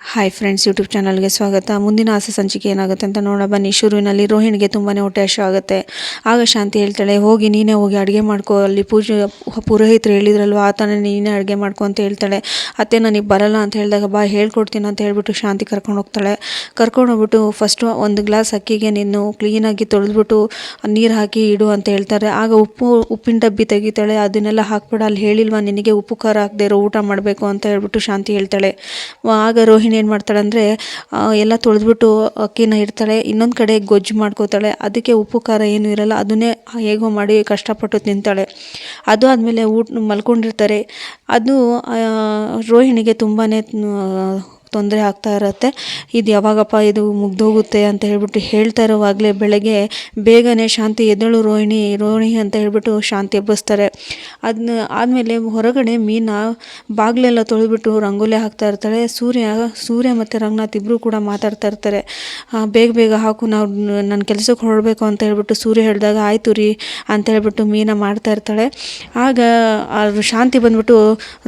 Hi friends YouTube ಚಾನಲ್ಗೆ ಸ್ವಾಗತ. ಮುಂದಿನ ಆಸೆ ಸಂಚಿಕೆ ಏನಾಗುತ್ತೆ ಅಂತ ನೋಡೋಣ. ಬನ್ನಿ, ಶುರುವಿನಲ್ಲಿ ರೋಹಿಣಿಗೆ ತುಂಬಾ ಹೊಟ್ಟೆ ಹಶು ಆಗುತ್ತೆ. ಆಗ ಶಾಂತಿ ಹೇಳ್ತಾಳೆ, ಹೋಗಿ, ನೀನೇ ಹೋಗಿ ಅಡುಗೆ ಮಾಡ್ಕೋ. ಅಲ್ಲಿ ಪೂಜೆ, ಪುರೋಹಿತರು ಹೇಳಿದ್ರಲ್ವ, ಆತನೇ ನೀನೇ ಅಡುಗೆ ಮಾಡ್ಕೊ ಅಂತ ಹೇಳ್ತಾಳೆ. ಅತ್ತೆ, ನನಗೆ ಬರಲ್ಲ ಅಂತ ಹೇಳಿದಾಗ, ಬಾ, ಹೇಳ್ಕೊಡ್ತೀನಿ ಅಂತ ಹೇಳ್ಬಿಟ್ಟು ಶಾಂತಿ ಕರ್ಕೊಂಡು ಹೋಗ್ತಾಳೆ. ಕರ್ಕೊಂಡು ಹೋಗ್ಬಿಟ್ಟು ಫಸ್ಟು ಒಂದು ಗ್ಲಾಸ್ ಅಕ್ಕಿಗೆ ನೀನು ಕ್ಲೀನಾಗಿ ತೊಳೆದ್ಬಿಟ್ಟು ನೀರು ಹಾಕಿ ಇಡು ಅಂತ ಹೇಳ್ತಾರೆ. ಆಗ ಉಪ್ಪು, ಉಪ್ಪಿನ ಡಬ್ಬಿ ತೆಗಿತಾಳೆ. ಅದನ್ನೆಲ್ಲ ಹಾಕ್ಬಿಡ, ಅಲ್ಲಿ ಹೇಳಿಲ್ವಾ, ನಿನಗೆ ಉಪ್ಪು ಖಾರ ಹಾಕದೇ ಊಟ ಮಾಡಬೇಕು ಅಂತ ಹೇಳ್ಬಿಟ್ಟು ಶಾಂತಿ ಹೇಳ್ತಾಳೆ. ಆಗ ರೋಹಿಣಿ ಏನು ಮಾಡ್ತಾಳೆ ಅಂದರೆ ಎಲ್ಲ ತೊಳೆದ್ಬಿಟ್ಟು ಅಕ್ಕಿನ ಇಡ್ತಾಳೆ, ಇನ್ನೊಂದು ಕಡೆ ಗೊಜ್ಜು ಮಾಡ್ಕೋತಾಳೆ, ಅದಕ್ಕೆ ಉಪ್ಪು, ಖಾರ ಏನು ಇರಲ್ಲ, ಅದನ್ನೇ ಹೇಗೋ ಮಾಡಿ ಕಷ್ಟಪಟ್ಟು ತಿಂತಾಳೆ. ಅದು ಆದಮೇಲೆ ಊಟ ಮಲ್ಕೊಂಡಿರ್ತಾರೆ. ಅದು ರೋಹಿಣಿಗೆ ತುಂಬಾ ತೊಂದರೆ ಆಗ್ತಾ ಇರುತ್ತೆ. ಇದು ಯಾವಾಗಪ್ಪ ಇದು ಮುಗ್ದೋಗುತ್ತೆ ಅಂತ ಹೇಳ್ಬಿಟ್ಟು ಹೇಳ್ತಾ ಇರೋವಾಗಲೇ ಬೆಳಗ್ಗೆ ಬೇಗನೆ ಶಾಂತಿ ಎದ್ದಳು ರೋಹಿಣಿ ರೋಹಿಣಿ ಅಂತ ಹೇಳ್ಬಿಟ್ಟು ಶಾಂತಿ ಎಬ್ಬಿಸ್ತಾರೆ. ಅದನ್ನ ಆದಮೇಲೆ ಹೊರಗಡೆ ಮೀನಾ ಬಾಗಿಲೆಲ್ಲ ತೊಳೆದ್ಬಿಟ್ಟು ರಂಗೋಲಿ ಹಾಕ್ತಾ ಇರ್ತಾಳೆ. ಸೂರ್ಯ ಸೂರ್ಯ ಮತ್ತು ರಂಗನಾಥ್ ಇಬ್ಬರು ಕೂಡ ಮಾತಾಡ್ತಾ ಇರ್ತಾರೆ. ಬೇಗ ಬೇಗ ಹಾಕು, ನಾವು ನನ್ನ ಕೆಲಸಕ್ಕೆ ಹೊರಡಬೇಕು ಅಂತ ಹೇಳ್ಬಿಟ್ಟು ಸೂರ್ಯ ಹೇಳಿದಾಗ, ಆಯ್ತು ರೀ ಅಂತ ಹೇಳ್ಬಿಟ್ಟು ಮೀನಾ ಮಾಡ್ತಾ ಇರ್ತಾಳೆ. ಆಗ ಶಾಂತಿ ಬಂದ್ಬಿಟ್ಟು,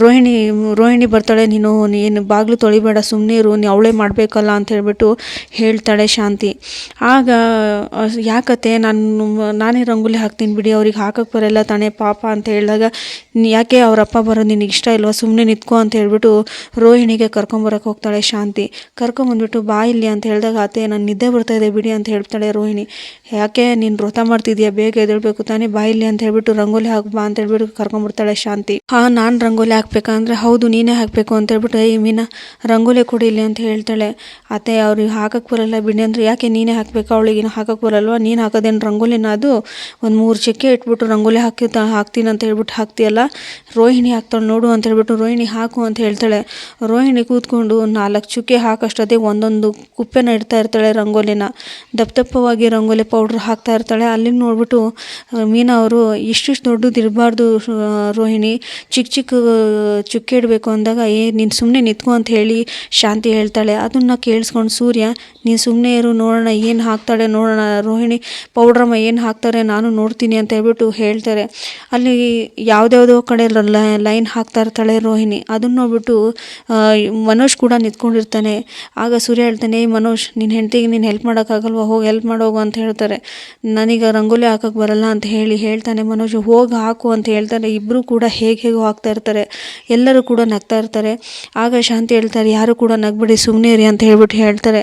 ರೋಹಿಣಿ ರೋಹಿಣಿ ಬರ್ತಾಳೆ, ನೀನು ನೀನು ಬಾಗಿಲು ತೊಳಿಬೇಡ ಸುಮ್ಮನೆ ಇರು, ನೀ ಅವಳೇ ಮಾಡಬೇಕಲ್ಲ ಅಂತ ಹೇಳ್ಬಿಟ್ಟು ಹೇಳ್ತಾಳೆ ಶಾಂತಿ. ಆಗ, ಯಾಕತ್ತೆ, ನಾನು, ನಾನೇ ರಂಗೋಲಿ ಹಾಕ್ತೀನಿ ಬಿಡಿ, ಅವ್ರಿಗೆ ಹಾಕಕ್ಕೆ ಬರಲ್ಲ ತಾನೇ ಪಾಪ ಅಂತ ಹೇಳಿದಾಗ ನೀ ಯಾಕೆ ಅವರಪ್ಪ ಬರೋದು ನಿನಗೆ ಇಷ್ಟ ಇಲ್ವಾ? ಸುಮ್ಮನೆ ನಿತ್ಕೋ ಅಂತ ಹೇಳ್ಬಿಟ್ಟು ರೋಹಿಣಿಗೆ ಕರ್ಕೊಂಬರಕ್ಕೆ ಹೋಗ್ತಾಳೆ ಶಾಂತಿ. ಕರ್ಕೊಂಬಂದ್ಬಿಟ್ಟು ಬಾ ಇಲ್ಲಿ ಅಂತ ಹೇಳಿದಾಗ ಅತ್ತೆ ನಾನು ನಿದ್ದೆ ಬರ್ತಾ ಇದೆ ಬಿಡಿ ಅಂತ ಹೇಳ್ತಾಳೆ ರೋಹಿಣಿ. ಯಾಕೆ? ನೀನು ವ್ರತ ಮಾಡ್ತಿದ್ಯಾ? ಬೇಗ ಎದ್ದೇಳ್ಬೇಕು ತಾನೇ? ಬಾ ಇಲ್ಲಿ ಅಂತ ಹೇಳ್ಬಿಟ್ಟು ರಂಗೋಲಿ ಹಾಕ್, ಬಾ ಅಂತ ಹೇಳ್ಬಿಟ್ಟು ಕರ್ಕೊಂಬರ್ತಾಳೆ ಶಾಂತಿ. ಹಾ, ನಾನು ರಂಗೋಲಿ ಹಾಕ್ಬೇಕಂದ್ರೆ ಹೌದು, ನೀನೇ ಹಾಕಬೇಕು ಅಂತ ಹೇಳ್ಬಿಟ್ಟು, ಏಯ್, ಮೀನಾ, ರಂಗೋಲಿ ಕೊಡಿ ಇಲ್ಲಿ ಅಂತ ಹೇಳ್ತಾಳೆ. ಅತ್ತೆ ಅವ್ರಿಗೆ ಹಾಕಕ್ಕೆ ಬರಲ್ಲ ಬಿಡಿ ಅಂದರೆ, ಯಾಕೆ ನೀನೇ ಹಾಕಬೇಕು? ಅವಳಿಗೆ ಹಾಕಕ್ಕೆ ಬರಲ್ವಾ? ನೀನು ಹಾಕೋದೇನು ರಂಗೋಲಿನ ಅದು? ಒಂದು ಮೂರು ಚಕ್ಕೆ ಇಟ್ಬಿಟ್ಟು ರಂಗೋಲಿ ಹಾಕಿ ಹಾಕ್ತೀನಿ ಅಂತ ಹೇಳ್ಬಿಟ್ಟು ಹಾಕ್ತೀಯಲ್ಲ? ರೋಹಿಣಿ ಹಾಕ್ತಾಳೆ, ನೋಡು ಅಂತ ಹೇಳ್ಬಿಟ್ಟು ರೋಹಿಣಿ ಹಾಕು ಅಂತ ಹೇಳ್ತಾಳೆ. ರೋಹಿಣಿ ಕೂತ್ಕೊಂಡು ನಾಲ್ಕು ಚುಕ್ಕೆ ಹಾಕಷ್ಟೊತ್ತಿಗೆ ಒಂದೊಂದು ಕುಪ್ಪೆನ ಇಡ್ತಾ ಇರ್ತಾಳೆ ರಂಗೋಲಿನ. ದಪ್ಪ ದಪ್ಪವಾಗಿ ರಂಗೋಲಿ ಪೌಡ್ರ್ ಹಾಕ್ತಾ ಇರ್ತಾಳೆ. ಅಲ್ಲಿ ನೋಡ್ಬಿಟ್ಟು ಮೀನಾ ಅವರು, ಇಷ್ಟಿಷ್ಟು ದೊಡ್ಡದು ಇರಬಾರ್ದು ರೋಹಿಣಿ. ಚಿಕ್ಕ ಚಿಕ್ಕ ಚುಕ್ಕೆ ಇಡಬೇಕು ಅಂದಾಗ, ಏ, ನೀನು ಸುಮ್ಮನೆ ನಿತ್ಕೊ ಅಂತ ಹೇಳಿ ಶಾಂತಿ ಹೇಳ್ತಾಳೆ. ಅದನ್ನು ಕೇಳಿಸ್ಕೊಂಡು ಸೂರ್ಯ, ನೀನು ಸುಮ್ಮನೆ ಇರು, ನೋಡೋಣ ಏನು ಹಾಕ್ತಾಳೆ, ನೋಡೋಣ. ರೋಹಿಣಿ ಪೌಡ್ರಮ್ಮ ಏನು ಹಾಕ್ತಾರೆ, ನಾನು ನೋಡ್ತೀನಿ ಅಂತ ಹೇಳ್ಬಿಟ್ಟು ಹೇಳ್ತಾರೆ. ಅಲ್ಲಿ ಯಾವುದ್ಯಾವುದೋ ಕಡೆ ಲೈನ್ ಹಾಕ್ತಾ ಇರ್ತಾಳೆ ರೋಹಿಣಿ. ಅದನ್ನ ನೋಡ್ಬಿಟ್ಟು ಮನೋಜ್ ಕೂಡ ನಿಂತ್ಕೊಂಡಿರ್ತಾನೆ. ಆಗ ಸೂರ್ಯ ಹೇಳ್ತಾನೆ ಏ ಮನೋಜ್ ನಿನ್ನ ಹೆಂಡತಿಗೆ ನೀನು ಹೆಲ್ಪ್ ಮಾಡೋಕ್ಕಾಗಲ್ವಾ? ಹೋಗಿ ಹೆಲ್ಪ್ ಮಾಡೋಗು ಅಂತ ಹೇಳ್ತಾರೆ. ನನಗೆ ರಂಗೋಲಿ ಹಾಕಕ್ಕೆ ಬರಲ್ಲ ಅಂತ ಹೇಳಿ ಹೇಳ್ತಾನೆ ಮನೋಜ್. ಹೋಗಿ ಹಾಕು ಅಂತ ಹೇಳ್ತಾರೆ. ಇಬ್ಬರು ಕೂಡ ಹೇಗೆ ಹೇಗೋ ಹಾಕ್ತಾ ಇರ್ತಾರೆ. ಎಲ್ಲರೂ ಕೂಡ ನಗ್ತಾ ಇರ್ತಾರೆ. ಆಗ ಶಾಂತಿ ಹೇಳ್ತಾರೆ, ಯಾರು ಕೂಡ ನಗ್ಬೇಡಿ ಸುಮ್ಮನೆ ಇರಿ ಅಂತ ಹೇಳ್ಬಿಟ್ಟು ಹೇಳ್ತಾರೆ.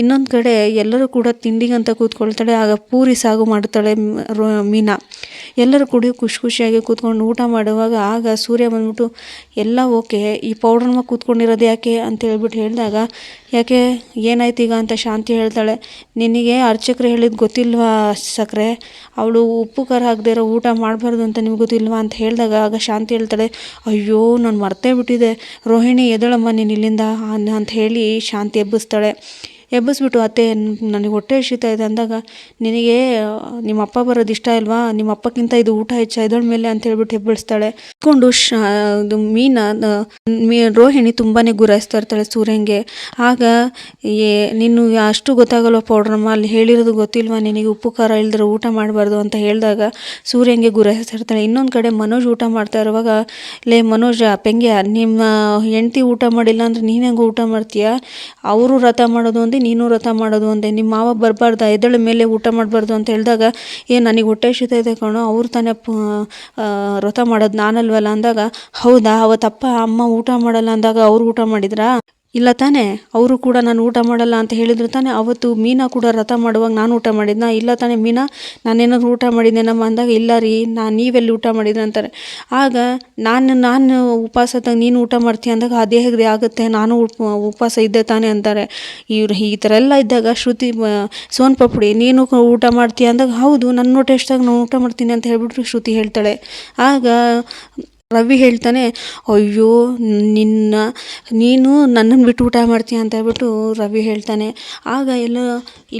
ಇನ್ನೊಂದು ಕಡೆ ಎಲ್ಲರೂ ಕೂಡ ತಿಂಡಿಗಂತ ಕೂತ್ಕೊಳ್ತಾಳೆ. ಆಗ ಪೂರಿ ಸಾಗು ಮಾಡ್ತಾಳೆ ಮೀನಾ. ಎಲ್ಲರೂ ಕುಡಿ ಖುಷಿ ಖುಷಿಯಾಗಿ ಕೂತ್ಕೊಂಡು ಊಟ ಮಾಡುವಾಗ ಆಗ ಸೂರ್ಯ ಬಂದ್ಬಿಟ್ಟು, ಎಲ್ಲ ಓಕೆ, ಈ ಪೌಡ್ರನ್ನ ಕೂತ್ಕೊಂಡಿರೋದು ಯಾಕೆ ಅಂತ ಹೇಳ್ಬಿಟ್ಟು ಹೇಳಿದಾಗ, ಯಾಕೆ ಏನಾಯ್ತು ಈಗ ಅಂತ ಶಾಂತಿ ಹೇಳ್ತಾಳೆ. ನಿನಗೆ ಅರ್ಚಕರು ಹೇಳಿದ್ದು ಗೊತ್ತಿಲ್ವಾ ಸಕ್ಕರೆ ಅವಳು ಉಪ್ಪು ಖಾರ ಹಾಕದೇ ಇರೋ ಊಟ ಮಾಡಬಾರ್ದು ಅಂತ ನಿಮ್ಗೆ ಗೊತ್ತಿಲ್ವಾ ಅಂತ ಹೇಳಿದಾಗ ಆಗ ಶಾಂತಿ ಹೇಳ್ತಾಳೆ, ಅಯ್ಯೋ, ನಾನು ಮರ್ತೇ ಬಿಟ್ಟಿದೆ ರೋಹಿಣಿ, ಎದಳಮ್ಮ, ನೀನು ಇಲ್ಲಿಂದ ಅಂತ ಹೇಳಿ ಶಾಂತಿ ಎಬ್ಬಿಸ್ತಾಳೆ. ಎಬ್ಬಿಸ್ಬಿಟ್ಟು ಅತ್ತೆ, ನನಗೆ ಹೊಟ್ಟೆ ಹಸಿತಾ ಇದೆ. ಅಂದಾಗ, ನಿನಗೆ, ನಿಮ್ಮ ಅಪ್ಪ ಬರೋದು ಇಷ್ಟ ಇಲ್ವಾ? ನಿಮ್ಮ ಅಪ್ಪಕ್ಕಿಂತ ಇದು ಊಟ ಹೆಚ್ಚ ಎದಳ ಮೇಲೆ ಅಂತ ಹೇಳ್ಬಿಟ್ಟು ಎಬ್ಬಿಸ್ತಾಳೆ. ಕೊಂಡು ಶ, ಇದು ಮೀನಾ ಮೀ, ರೋಹಿಣಿ ತುಂಬಾ ಗುರಾಯಿಸ್ತಾ ಇರ್ತಾಳೆ ಸೂರ್ಯಂಗೆ. ಆಗ, ಏ, ನೀನು ಅಷ್ಟು ಗೊತ್ತಾಗಲ್ವ ಪೌಡ್ರಮ್ಮ ಅಲ್ಲಿ ಹೇಳಿರೋದು ಗೊತ್ತಿಲ್ವಾ? ನಿನಗೆ ಉಪ್ಪು, ಖಾರ ಇಲ್ದ್ರೆ ಊಟ ಮಾಡಬಾರ್ದು? ಅಂತ ಹೇಳಿದಾಗ, ಸೂರ್ಯಂಗೆ ಗುರಾಯಿಸ್ತಾ ಇರ್ತಾಳೆ. ಇನ್ನೊಂದು ಕಡೆ ಮನೋಜ್ ಊಟ ಮಾಡ್ತಾ ಇರುವಾಗ, ಲೇ, ಮನೋಜ್ ಪೆಂಗ್ಯ ನಿಮ್ಮ ಹೆಂಡತಿ ಊಟ ಮಾಡಿಲ್ಲ ಅಂದರೆ ನೀನು ಹೆಂಗೆ ಊಟ ಮಾಡ್ತೀಯ? ಅವರು ವ್ರತ ಮಾಡೋದು ಒಂದೇ ನೀನು ವ್ರತ ಮಾಡೋದು ಅಂದೆ ನಿಮ್ಮ ಮಾವ ಬರಬಾರ್ದ, ಎದಳ ಮೇಲೆ ಊಟ ಮಾಡಬಾರ್ದು ಅಂತ ಹೇಳಿದಾಗ, ಏ, ನನಗೆ ಹೊಟ್ಟೆ ಹಸಿತಾ ಇದೆ ಕಣೋ, ಅವ್ರು ತಾನೇ ವ್ರತ ಮಾಡೋದು ನಾನಲ್ವಲ್ಲ ಅಂದಾಗ, ಹೌದಾ ಅವತ್ತಪ್ಪ ಅಮ್ಮ ಊಟ ಮಾಡಲ್ಲ ಅಂದಾಗ ಅವ್ರು ಊಟ ಮಾಡಿದ್ರಾ? ಇಲ್ಲ ತಾನೆ, ಅವರು ಕೂಡ ನಾನು ಊಟ ಮಾಡಲ್ಲ ಅಂತ ಹೇಳಿದ್ರು ತಾನೇ, ಅವತ್ತು ಮೀನಾ ಕೂಡ ರಥ ಮಾಡುವಾಗ ನಾನು ಊಟ ಮಾಡಿದ್ನಾ ಇಲ್ಲ ತಾನೆ ಮೀನಾ, ನಾನೇನಾದ್ರು ಊಟ ಮಾಡಿದ್ದೇನಮ್ಮ ಅಂದಾಗ ಇಲ್ಲ ರೀ ನಾನು ನೀವೆಲ್ಲಿ ಊಟ ಮಾಡಿದ್ರೆ ಅಂತಾರೆ. ಆಗ ನಾನು ನಾನು ಉಪವಾಸದಾಗ ನೀನು ಊಟ ಮಾಡ್ತೀಯ ಅಂದಾಗ ಅದೇ ಹೇಗೆ ಆಗುತ್ತೆ, ನಾನು ಉಪ- ಉಪವಾಸ ಇದ್ದೆ ತಾನೆ ಅಂತಾರೆ. ಇವ್ರು ಈ ಥರ ಎಲ್ಲ ಇದ್ದಾಗ ಶ್ರುತಿ ಸೋನ್ ಪಪ್ಪುಡಿ, ನೀನು ಊಟ ಮಾಡ್ತೀಯ ಅಂದಾಗ, ಹೌದು ನನ್ನ ಊಟ ಎಷ್ಟಾಗ ನಾನು ಊಟ ಮಾಡ್ತೀನಿ ಅಂತ ಹೇಳ್ಬಿಟ್ರು ಶ್ರುತಿ ಹೇಳ್ತಾಳೆ. ಆಗ ರವಿ ಹೇಳ್ತಾನೆ, ಅಯ್ಯೋ, ನಿನ್ನ, ನೀನು ನನ್ನನ್ನು ಬಿಟ್ಟು ಊಟ ಮಾಡ್ತೀಯ ಅಂತ ಹೇಳ್ಬಿಟ್ಟು ರವಿ ಹೇಳ್ತಾನೆ. ಆಗ ಎಲ್ಲ,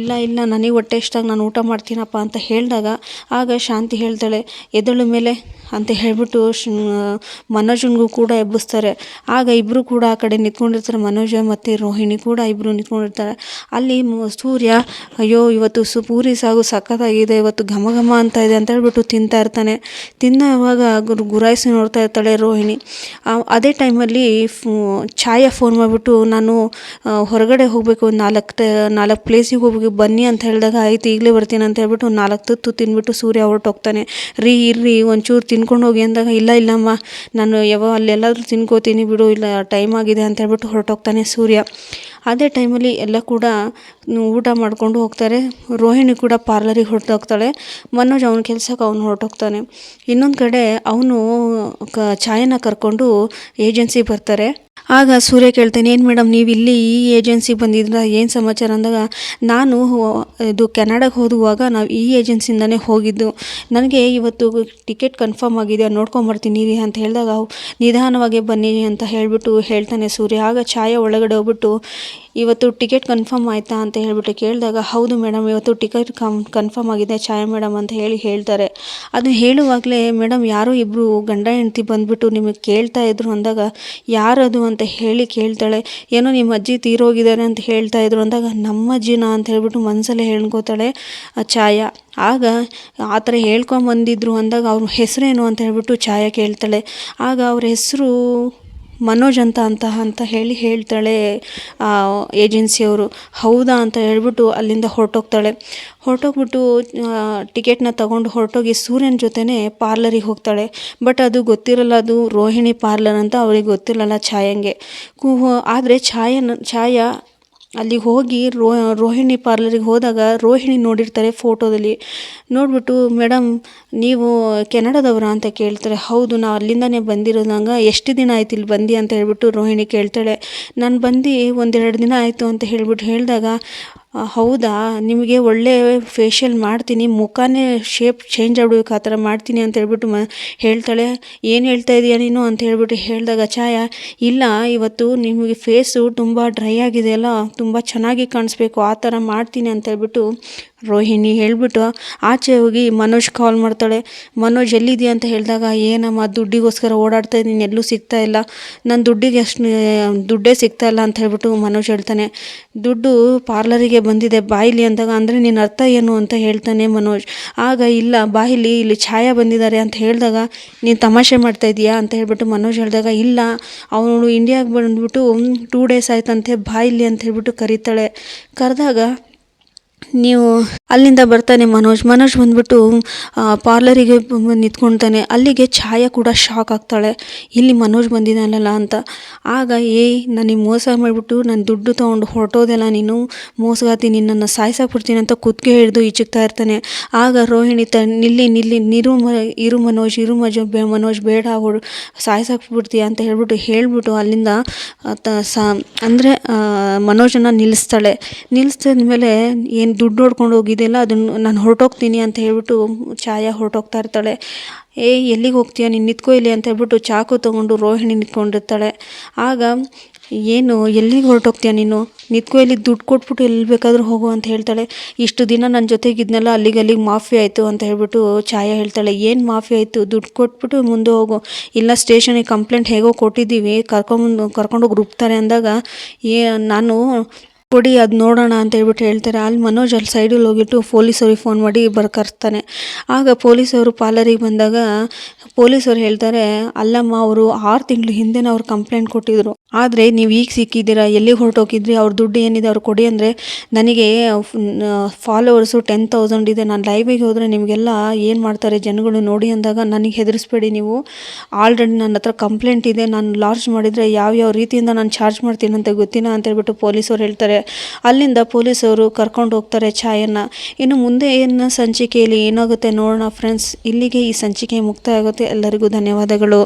ಇಲ್ಲ ಇಲ್ಲ, ನನಗೆ ಹೊಟ್ಟೆ ಇಷ್ಟಾಗಿ ನಾನು ಊಟ ಮಾಡ್ತೀನಪ್ಪ ಅಂತ ಹೇಳಿದಾಗ, ಆಗ ಶಾಂತಿ ಹೇಳ್ತಾಳೆ ಎದಳು ಮೇಲೆ ಅಂತ ಹೇಳಿಬಿಟ್ಟು ಮನೋಜನ್ಗೂ ಕೂಡ ಎಬ್ಬಿಸ್ತಾರೆ. ಆಗ ಇಬ್ಬರು ಕೂಡ ಆ ಕಡೆ ನಿಂತ್ಕೊಂಡಿರ್ತಾರೆ, ಮನೋಜ ಮತ್ತು ರೋಹಿಣಿ ಕೂಡ ಇಬ್ಬರು ನಿಂತ್ಕೊಂಡಿರ್ತಾರೆ. ಅಲ್ಲಿ ಸೂರ್ಯ, ಅಯ್ಯೋ, ಇವತ್ತು ಸು, ಪೂರಿ ಸಾಗು ಸಖತ್ತಾಗಿದೆ, ಇವತ್ತು ಘಮ ಘಮ ಅಂತ ಇದೆ ಅಂತ ಹೇಳ್ಬಿಟ್ಟು ತಿಂತಾ ಇರ್ತಾನೆ. ತಿನ್ನೋವಾಗ ಗುರು, ಗುರಾಯಿಸಿ ನೋಡ್ತಾ ಇರ್ತಾಳೆ ರೋಹಿಣಿ. ಅದೇ ಟೈಮಲ್ಲಿ ಛಾಯಾ ಫೋನ್ ಮಾಡಿಬಿಟ್ಟು ನಾನು ಹೊರಗಡೆ ಹೋಗಬೇಕು, ನಾಲ್ಕು ನಾಲ್ಕು ಪ್ಲೇಸಿಗೆ ಹೋಗಿ ಬನ್ನಿ ಅಂತ ಹೇಳಿದಾಗ ಆಯ್ತು, ಈಗಲೇ ಬರ್ತೀನಿ ಅಂತ ಹೇಳ್ಬಿಟ್ಟು ನಾಲ್ಕು ತುತ್ತು ತಿಂದ್ಬಿಟ್ಟು ಸೂರ್ಯ ಹೊರಟೋಗ್ತಾನೆ ರೀ, ಇರ್ರಿ, ಒಂಚೂರು ತಿನ್ಕೊಂಡು ಹೋಗಿ ಅಂದಾಗ, ಇಲ್ಲ ಇಲ್ಲಮ್ಮ ನಾನು ಯಾವ ಅಲ್ಲೆಲ್ಲಾದರೂ ತಿನ್ಕೋತೀನಿ ಬಿಡು, ಇಲ್ಲ ಟೈಮ್ ಆಗಿದೆ ಅಂತ ಹೇಳ್ಬಿಟ್ಟು ಹೊರಟೋಗ್ತಾನೆ ಸೂರ್ಯ. ಅದೇ ಟೈಮಲ್ಲಿ ಎಲ್ಲ ಕೂಡ ಊಟ ಮಾಡ್ಕೊಂಡು ಹೋಗ್ತಾರೆ. ರೋಹಿಣಿ ಕೂಡ ಪಾರ್ಲರಿಗೆ ಹೊರಟೋಗ್ತಾಳೆ ಮನೋಜ್ ಅವನ ಕೆಲ್ಸಕ್ಕೆ ಅವನು ಹೊರಟೋಗ್ತಾನೆ. ಇನ್ನೊಂದು ಕಡೆ ಅವನು ಕ, ಛಾಯನ ಕರ್ಕೊಂಡು ಏಜೆನ್ಸಿಗೆ ಬರ್ತಾರೆ. ಆಗ ಸೂರ್ಯ ಕೇಳ್ತಾನೆ, ಏನು ಮೇಡಮ್, ನೀವು ಇಲ್ಲಿ ಈ ಏಜೆನ್ಸಿಗೆ ಬಂದಿದ್ರ? ಏನು ಸಮಾಚಾರ? ಅಂದಾಗ, ನಾನು ಇದು ಕೆನಡಾಗೆ ಹೋದುವಾಗ ನಾವು ಈ ಏಜೆನ್ಸಿಯಿಂದನೇ ಹೋಗಿದ್ದು. ನನಗೆ ಇವತ್ತು ಟಿಕೆಟ್ ಕನ್ಫರ್ಮ್ ಆಗಿದೆ ನೋಡ್ಕೊಂಬರ್ತೀನಿ ಅಂತ ಹೇಳಿದಾಗ ನಿಧಾನವಾಗಿ ಬನ್ನಿ ಅಂತ ಹೇಳಿಬಿಟ್ಟು ಹೇಳ್ತಾನೆ ಸೂರ್ಯ. ಆಗ ಛಾಯಾ ಒಳಗಡೆ ಹೋಗ್ಬಿಟ್ಟು, ಇವತ್ತು ಟಿಕೆಟ್ ಕನ್ಫರ್ಮ್ ಆಯಿತಾ? ಅಂತ ಹೇಳಿಬಿಟ್ಟು ಕೇಳಿದಾಗ, ಹೌದು ಮೇಡಮ್, ಇವತ್ತು ಟಿಕೆಟ್ ಕಮ್ ಕನ್ಫರ್ಮ್ ಆಗಿದೆ, ಛಾಯಾ ಮೇಡಮ್ ಅಂತ ಹೇಳಿ ಹೇಳ್ತಾರೆ. ಅದು ಹೇಳುವಾಗಲೇ, ಮೇಡಮ್, ಯಾರೋ ಇಬ್ಬರು ಗಂಡ ಹೆಂಡ್ತಿ ಬಂದುಬಿಟ್ಟು ನಿಮಗೆ ಕೇಳ್ತಾ ಇದ್ರು ಅಂದಾಗ, ಯಾರದು? ಅಂತ ಹೇಳಿ ಕೇಳ್ತಾಳೆ, ಏನೋ ನಿಮ್ಮ ಅಜ್ಜಿ ತೀರೋಗಿದ್ದಾರೆ ಅಂತ ಹೇಳ್ತಾ ಇದ್ರು. ಅಂದಾಗ, ನಮ್ಮ ಅಜ್ಜಿನ ಅಂತ ಹೇಳ್ಬಿಟ್ಟು ಮನಸ್ಸಲ್ಲೇ ಹೇಳ್ಕೋತಾಳೆ ಛಾಯಾ. ಆಗ ಆ ಥರ ಹೇಳ್ಕೊಂಬಂದಿದ್ರು ಅಂದಾಗ, ಅವ್ರ ಹೆಸರೇನು ಅಂತ ಹೇಳ್ಬಿಟ್ಟು ಛಾಯಾ ಕೇಳ್ತಾಳೆ. ಆಗ ಅವ್ರ ಹೆಸರು ಮನೋಜ್ ಅಂತ ಅಂತ ಅಂತ ಹೇಳಿ ಹೇಳ್ತಾಳೆ ಏಜೆನ್ಸಿಯವರು. ಹೌದಾ ಅಂತ ಹೇಳ್ಬಿಟ್ಟು ಅಲ್ಲಿಂದ ಹೊರಟೋಗ್ತಾಳೆ. ಹೊರಟೋಗ್ಬಿಟ್ಟು ಟಿಕೆಟ್ನ ತಗೊಂಡು ಹೊರಟೋಗಿ ಸೂರ್ಯನ ಜೊತೆನೇ ಪಾರ್ಲರಿಗೆ ಹೋಗ್ತಾಳೆ. ಬಟ್ ಅದು ಗೊತ್ತಿರಲ್ಲ, ಅದು ರೋಹಿಣಿ ಪಾರ್ಲರ್ ಅಂತ ಅವ್ರಿಗೆ ಗೊತ್ತಿರಲ್ಲ ಛಾಯಂಗೆ. ಆದರೆ ಛಾಯನ, ಛಾಯಾ ಅಲ್ಲಿಗೆ ಹೋಗಿ ರೋ ರೋಹಿಣಿ ಪಾರ್ಲರಿಗೆ ಹೋದಾಗ ರೋಹಿಣಿ ನೋಡಿರ್ತಾರೆ ಫೋಟೋದಲ್ಲಿ ನೋಡಿಬಿಟ್ಟು ಮೇಡಮ್ ನೀವು ಕೆನಡಾದವರ ಅಂತ ಕೇಳ್ತಾರೆ. ಹೌದು ನಾವು ಅಲ್ಲಿಂದನೇ ಬಂದಿರೋದಂಗ. ಎಷ್ಟು ದಿನ ಆಯ್ತು ಇಲ್ಲಿ ಬಂದು? ಅಂತ ಹೇಳ್ಬಿಟ್ಟು ರೋಹಿಣಿ ಕೇಳ್ತಾಳೆ. ನಾನು ಬಂದು ಒಂದೆರಡು ದಿನ ಆಯಿತು ಅಂತ ಹೇಳ್ಬಿಟ್ಟು ಹೇಳಿದಾಗ "ಆ, ಹೌದಾ? ನಿಮಗೆ ಒಳ್ಳೆ ಫೇಶಿಯಲ್ ಮಾಡ್ತೀನಿ, ಮುಖನೇ ಶೇಪ್ ಚೇಂಜ್ ಆಗ್ಬಿಡ್ಬೇಕು, ಆ ಥರ ಮಾಡ್ತೀನಿ ಅಂತ ಹೇಳ್ಬಿಟ್ಟು ಮ, ಹೇಳ್ತಾಳೆ. ಏನು ಹೇಳ್ತಾ ಇದೀಯ ನೀನು ಅಂತ ಹೇಳ್ಬಿಟ್ಟು ಹೇಳಿದಾಗ, ಛಾಯಾ, ಇಲ್ಲ, ಇವತ್ತು ನಿಮಗೆ ಫೇಸು ತುಂಬ ಡ್ರೈ ಆಗಿದೆ ಅಲ್ಲ, ತುಂಬ ಚೆನ್ನಾಗಿ ಕಾಣಿಸ್ಬೇಕು, ಆ ಥರ ಮಾಡ್ತೀನಿ ಅಂತ ಹೇಳ್ಬಿಟ್ಟು ರೋಹಿಣಿ ಹೇಳಿಬಿಟ್ಟು ಆಚೆ ಹೋಗಿ ಮನೋಜ್ ಕಾಲ್ ಮಾಡ್ತಾಳೆ. ಮನೋಜ್ ಎಲ್ಲಿದೆಯಾ ಅಂತ ಹೇಳಿದಾಗ, ಏನಮ್ಮ, ದುಡ್ಡಿಗೋಸ್ಕರ ಓಡಾಡ್ತಾ ಇದ್ದೀನಿ, ಎಲ್ಲೂ ಸಿಗ್ತಾ ಇಲ್ಲ. ನನ್ನ ದುಡ್ಡಿಗೆ ಅಷ್ಟು, ದುಡ್ಡೇ ಸಿಗ್ತಾ ಇಲ್ಲ ಅಂತ ಹೇಳ್ಬಿಟ್ಟು ಮನೋಜ್ ಹೇಳ್ತಾನೆ. ದುಡ್ಡು ಪಾರ್ಲರಿಗೆ ಬಂದಿದೆ ಬಾಯಿಲಿ ಅಂದಾಗ, ಅಂದರೆ ನಿನ್ನ ಅರ್ಥ ಏನು ಅಂತ ಹೇಳ್ತಾನೆ ಮನೋಜ್. ಆಗ, ಇಲ್ಲ, ಬಾಯಿಲಿ ಇಲ್ಲಿ ಛಾಯಾ ಬಂದಿದ್ದಾರೆ ಅಂತ ಹೇಳಿದಾಗ, ನೀನು ತಮಾಷೆ ಮಾಡ್ತಾ ಇದೀಯಾ? ಅಂತ ಹೇಳ್ಬಿಟ್ಟು ಮನೋಜ್ ಹೇಳಿದಾಗ, ಇಲ್ಲ, ಅವನು ಇಂಡಿಯಾಗೆ ಬಂದ್ಬಿಟ್ಟು ಟೂ ಡೇಸ್ ಆಯ್ತಂತೆ, ಬಾಯಿಲಿ ಅಂತ ಹೇಳ್ಬಿಟ್ಟು ಕರೀತಾಳೆ. ಕರೆದಾಗ, ನೀವು ಅಲ್ಲಿಂದ ಬರ್ತಾನೆ ಮನೋಜ್. ಮನೋಜ್ ಬಂದ್ಬಿಟ್ಟು ಪಾರ್ಲರಿಗೆ ನಿಂತ್ಕೊಳ್ತಾನೆ ಅಲ್ಲಿಗೆ ಛಾಯಾ ಕೂಡ ಶಾಕ್ ಆಗ್ತಾಳೆ. ಇಲ್ಲಿ ಮನೋಜ್ ಬಂದಿದ್ದಾನಲ್ಲ ಅಂತ. ಆಗ, ಏಯ್, ನನಗೆ ಮೋಸ ಮಾಡಿಬಿಟ್ಟು ನನ್ನ ದುಡ್ಡು ತೊಗೊಂಡು ಹೊರಟೋದೆಲ್ಲ ನೀನು? ಮೋಸಗಾತಿ ನಿನ್ನನ್ನು ಸಾಯಿಸಾಕ್ಬಿಡ್ತೀನಿ ಅಂತ ಕುತ್ತಿಗೆ ಹಿಡಿದು ಈಚಕ್ತಾ ಇರ್ತಾನೆ. ಆಗ ರೋಹಿಣಿ ತ, ನಿಲ್ಲಿ ನಿಲ್ಲಿ, ನಿರು ಮ, ಇರು ಮನೋಜ್, ಇರು ಮಜ ಮನೋಜ್, ಬೇಡ ಹೊಡ್ ಸಾಯಿಸಾಕ್ಬಿಡ್ತೀಯ ಅಂತ ಹೇಳ್ಬಿಟ್ಟು ಹೇಳ್ಬಿಟ್ಟು ಅಲ್ಲಿಂದ ತ, ಸ, ಅಂದರೆ ಮನೋಜನ್ನು ನಿಲ್ಲಿಸ್ತಾಳೆ. ನಿಲ್ಲಿಸಿದ್ಮೇಲೆ ಏನು ದುಡ್ಡು ಹೊಡ್ಕೊಂಡು ಹೋಗಿದೆಯಲ್ಲ ಅದನ್ನು ನಾನು ಹೊರಟೋಗ್ತೀನಿ ಅಂತ ಹೇಳ್ಬಿಟ್ಟು ಛಾಯಾ ಹೊರಟೋಗ್ತಾ ಇರ್ತಾಳೆ. ಏ, ಎಲ್ಲಿಗೆ ಹೋಗ್ತೀಯ? ನೀನು ನಿಂತ್ಕೋ ಇಲ್ಲಿ ಅಂತ ಹೇಳ್ಬಿಟ್ಟು ಚಾಕು ತೊಗೊಂಡು ರೋಹಿಣಿ ನಿಂತ್ಕೊಂಡಿರ್ತಾಳೆ. ಆಗ, ಏನು, ಎಲ್ಲಿಗೆ ಹೊರಟೋಗ್ತೀಯ ನೀನು? ನಿಂತ್ಕೋ ಇಲ್ಲಿ ದುಡ್ಡು ಕೊಟ್ಬಿಟ್ಟು ಎಲ್ಲಿ ಬೇಕಾದರೂ ಹೋಗು ಅಂತ ಹೇಳ್ತಾಳೆ. ಇಷ್ಟು ದಿನ ನನ್ನ ಜೊತೆಗಿದ್ನೆಲ್ಲ ಅಲ್ಲಿಗೆ ಅಲ್ಲಿಗೆ ಮಾಫಿ ಆಯಿತು ಅಂತ ಹೇಳ್ಬಿಟ್ಟು ಛಾಯಾ ಹೇಳ್ತಾಳೆ. ಏನು ಮಾಫಿ ಆಯಿತು? ದುಡ್ಡು ಕೊಟ್ಬಿಟ್ಟು ಮುಂದೆ ಹೋಗು. ಇಲ್ಲ, ಸ್ಟೇಷನಿಗೆ ಕಂಪ್ಲೇಂಟ್ ಹೇಗೋ ಕೊಟ್ಟಿದ್ದೀವಿ. ಕರ್ಕೊಂಡು ಕರ್ಕೊಂಡೋಗಿ ರುಬ್ತಾರೆ ಅಂದಾಗ, ಏ, ನಾನು ಕೊಡಿ ಅದು ನೋಡೋಣ ಅಂತ ಹೇಳ್ಬಿಟ್ಟು ಹೇಳ್ತಾರೆ. ಅಲ್ಲಿ ಮನೋಜ್ ಅಲ್ಲಿ ಸೈಡಲ್ಲಿ ಹೋಗಿಟ್ಟು ಪೊಲೀಸವ್ರಿಗೆ ಫೋನ್ ಮಾಡಿ ಬರ್ಕರ್ತಾನೆ ಆಗ ಪೊಲೀಸವರು ಪಾರ್ಲರಿಗೆ ಬಂದಾಗ ಪೊಲೀಸರು ಹೇಳ್ತಾರೆ, ಅಲ್ಲಮ್ಮ, ಅವರು ಆರು ತಿಂಗಳು ಹಿಂದೆನೇ ಅವ್ರು ಕಂಪ್ಲೇಂಟ್ ಕೊಟ್ಟಿದ್ರು. ಆದರೆ ನೀವು ಈಗ ಸಿಕ್ಕಿದ್ದೀರಾ ಎಲ್ಲಿ ಹೊರಟೋಗಿದ್ರಿ, ಅವ್ರ ದುಡ್ಡು ಏನಿದೆ ಅವ್ರು ಕೊಡಿ ಅಂದರೆ ನನಗೆ ಫಾಲೋವರ್ಸು ಟೆನ್ ತೌಸಂಡ್ ಇದೆ. ನಾನು ಲೈವಿಗೆ ಹೋದರೆ ನಿಮಗೆಲ್ಲ ಏನು ಮಾಡ್ತಾರೆ ಜನಗಳು ನೋಡಿ ಅಂದಾಗ ನನಗೆ ಹೆದರಿಸ್ಬೇಡಿ ನೀವು. ಆಲ್ರೆಡಿ ನನ್ನ ಹತ್ರ ಕಂಪ್ಲೇಂಟ್ ಇದೆ. ನಾನು ಲಾರ್ಜ್ ಮಾಡಿದರೆ ಯಾವ್ಯಾವ ರೀತಿಯಿಂದ ನಾನು ಚಾರ್ಜ್ ಮಾಡ್ತೀನಿ ಅಂತ ಗೊತ್ತಿಲ್ಲ ಅಂತ ಹೇಳ್ಬಿಟ್ಟು ಪೊಲೀಸರು ಹೇಳ್ತಾರೆ. ಅಲ್ಲಿಂದ ಪೊಲೀಸವರು ಕರ್ಕೊಂಡು ಹೋಗ್ತಾರೆ ಛಾಯನ್ನ ಇನ್ನು ಮುಂದೆ ಏನು ಸಂಚಿಕೆಯಲ್ಲಿ ಏನಾಗುತ್ತೆ ನೋಡೋಣ ಫ್ರೆಂಡ್ಸ್ ಇಲ್ಲಿಗೆ ಈ ಸಂಚಿಕೆ ಮುಕ್ತಾಯ ಆಗುತ್ತೆ. ಎಲ್ಲರಿಗೂ ಧನ್ಯವಾದಗಳು.